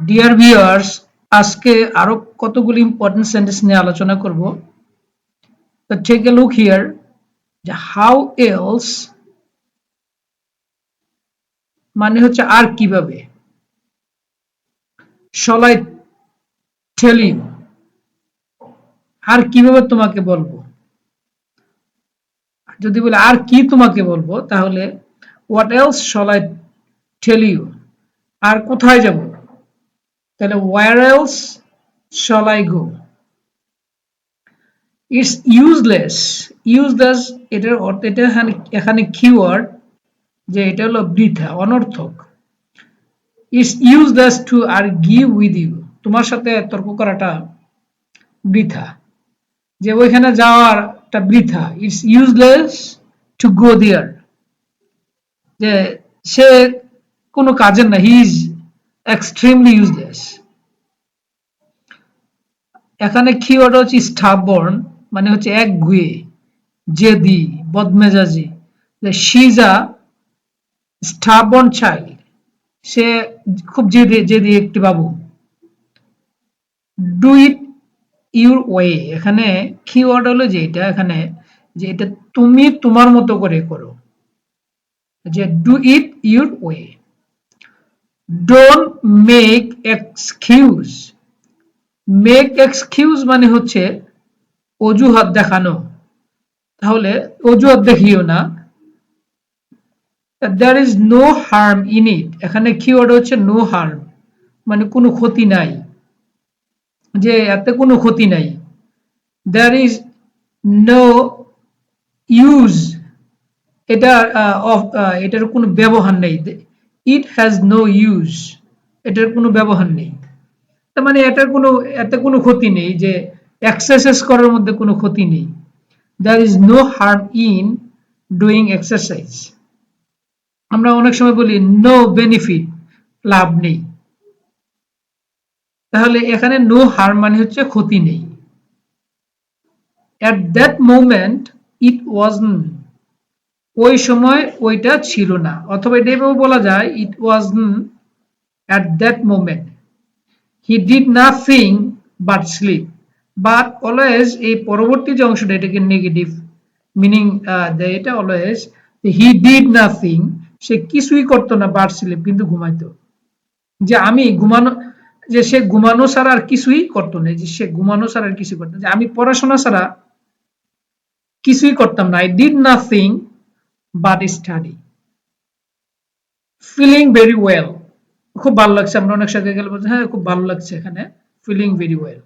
Dear viewers আজকে আরও কতগুলি ইম্পর্টেন্ট সেন্টেন্স নিয়ে আলোচনা করব। তো টেক এ লুক হিয়ার যে হাউ এলস মানে হচ্ছে আর কীভাবে? শলাই টেল আর কীভাবে তোমাকে বলব? যদি বলে আর কি তোমাকে বলব, তাহলে হোয়াট এলস টেল ইউ আর কোথায় যাব? তাহলে where else shall I go? It's useless useless এটার এটা এখানে কিওয়ার্ড যে এটা হলো বৃথা, অনর্থক। It's useless to argue with you তোমার সাথে তর্ক করাটা বৃথা। যে ওইখানে যাওয়ারটা বৃথা। It's useless to go there যে সে কোনো কাজের না। হি ইজ এক্সট্রিমলি ইউজলেস এখানে কিওয়ার্ড হচ্ছে স্টাবর্ন মানে হচ্ছে এক গুয়ে, জেদি, বদমেজাজি। শিজা স্টাবর্ন চাইল্ড সে খুব জেদি জেদি একটি বাবু। ডু ইট ইউর ওয়ে এখানে কিওয়ার্ড হলো যে এটা, এখানে যে এটা তুমি তোমার মতো করে করো। যে do it your way don't make excuse make excuse মানে হচ্ছে অজুহাত দেখানো। তাহলে অজুহাত দেখিও না। There is no harm in it এখানে কিওয়ার্ড হচ্ছে নো হার্ম মানে কোনো ক্ষতি নাই। যে এতে কোনো ক্ষতি নাই। দ্যার ইজ নো ইউজ এটা এটার কোনো ব্যবহার নেই। ইট হ্যাজ নো ইউজ এটার কোনো ব্যবহার নেই। তার মানে এটার কোনো, এতে কোনো ক্ষতি নেই যে এক্সারসাইজ করার মধ্যে কোনো ক্ষতি নেই। There is no harm in doing exercise আমরা অনেক সময় বলি নো বেনিফিট লাভ নেই। তাহলে এখানে নো হার্ম মানে হচ্ছে ক্ষতি নেই। At that moment it was ওই সময় ওইটা ছিল না। অথবা এটাইভাবে বলা যায় it was at that moment he did nothing but sleep but always এই পরবর্তী যে অংশটা, এটাকে নেগেটিভ মিনিং এটা অলওয়েজ হি ডিড নাথিং সে কিছুই করতো না বাট স্লিপ কিন্তু ঘুমাইতো। যে আমি ঘুমানো, যে সে ঘুমানো ছাড়া আর কিছুই করতো না যে সে ঘুমানো ছাড়া আর কিছুই করতো যে আমি পড়াশোনা ছাড়া কিছুই করতাম না। I did nothing but study feeling very well খুব ভালো লাগছে, আমরা অনেক সাথে গেলে বলছি হ্যাঁ খুব ভালো লাগছে এখানে। Feeling very well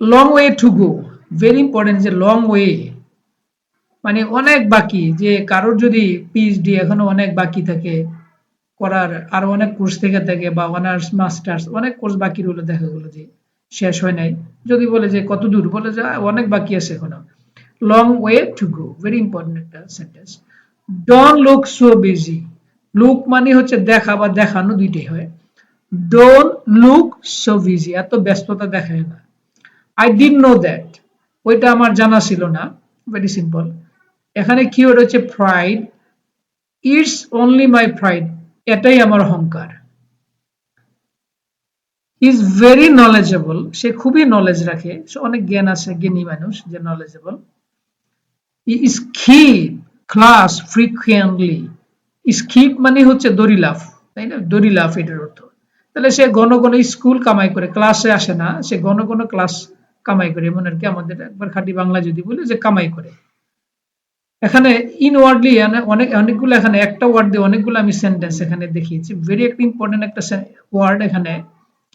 long way to go very important যে লং ওয়ে মানে অনেক বাকি, যে কারোর যদি পিএইচডি এখনও অনেক বাকি থাকে, করার আরও অনেক কোর্স থেকে থাকে বা অনার্স মাস্টার্স অনেক কোর্স বাকি রইল, দেখা গেলো যে শেষ হয় নাই। যদি বলে যে কত দূর, বলে যে অনেক বাকি আছে এখনও। Long way to go very important একটা sentence don't look so busy look মানে হচ্ছে দেখা বা দেখানো দুইটাই হয়। ডোন্ট লুক সো বিজি এত ব্যস্ততা দেখায় না। আই ডিড নো দ্যাট ওইটা আমার জানা ছিল না। ভেরি সিম্পল এখানে কি হচ্ছে pride it's only my pride এটাই আমার অহংকার। ইজ ভেরি নলেজেবল সে খুবই নলেজ রাখে। অনেক জ্ঞান আছে, জ্ঞানী মানুষ, যে knowledgeable is keep class frequently skip মানে হচ্ছে দড়ি লাফ তাই না? দড়ি লাফ এটার অর্থ। তাহলে সে ঘন ঘন স্কুল কামাই করে, ক্লাসে আসে না, সে ঘন ঘন ক্লাস কামাই করে। এমন আর কি আমাদের একবার খাঁটি বাংলা যদি বলে যে কামাই করে। এখানে ইনওয়ার্ডলি অনেক, অনেকগুলো এখানে, একটা ওয়ার্ড দিয়ে অনেকগুলো আমি সেন্টেন্স এখানে দেখিয়েছি। ভেরি একটা ইম্পর্টেন্ট একটা ওয়ার্ড এখানে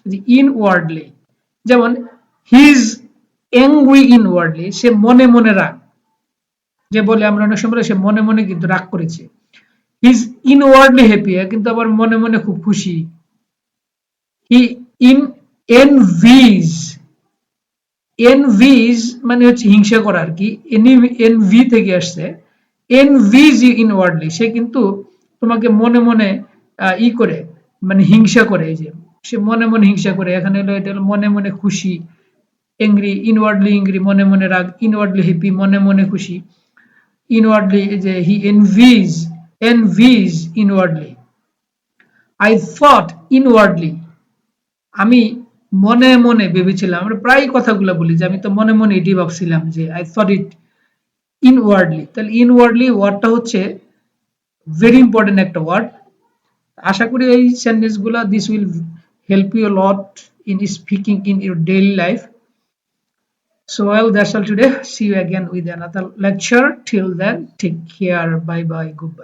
যে ইনওয়ার্ডলি যেমন হিজ এংরি ইনওয়ার্ডলি সে মনে মনে রাগ। যে বলে আমরা অনেক সময় সে মনে মনে কিন্তু রাগ করেছে। ইজ ইনওয়ার্ডলি হ্যাপি কিন্তু আবার মনে মনে খুব খুশি। হি ইন এনভিজ এনভিজ মানে হচ্ছে হিংসা করা আর কি। এনভি থেকে আসছে এনভিজ ইনওয়ার্ডলি সে কিন্তু তোমাকে মনে মনে ই করে মানে হিংসা করে এই যে। সে মনে মনে হিংসা করে, এখানে হলো এটা হলো মনে মনে খুশি এংরি ইনওয়ার্ডলি ইংরি মনে মনে রাগ ইনওয়ার্ডলি হ্যাপি মনে মনে খুশি। ইনওয়ার্ডলি যে he envies envies inwardly. I thought inwardly আমি মনে মনে ভেবেছিলাম, আমরা প্রায় কথাগুলো বলি যে আমি তো মনে মনে এটি ভাবছিলাম যে আই থট ইট ইনওয়ার্ডলি তাহলে ইনওয়ার্ডলি ওয়ার্ডটা হচ্ছে ভেরি ইম্পর্টেন্ট একটা ওয়ার্ড আশা করি এই সেন্টেন্সগুলো this will help you lot in speaking in your daily life So well, that's all today. See you again with another lecture. Till then, take care. Bye bye. Goodbye.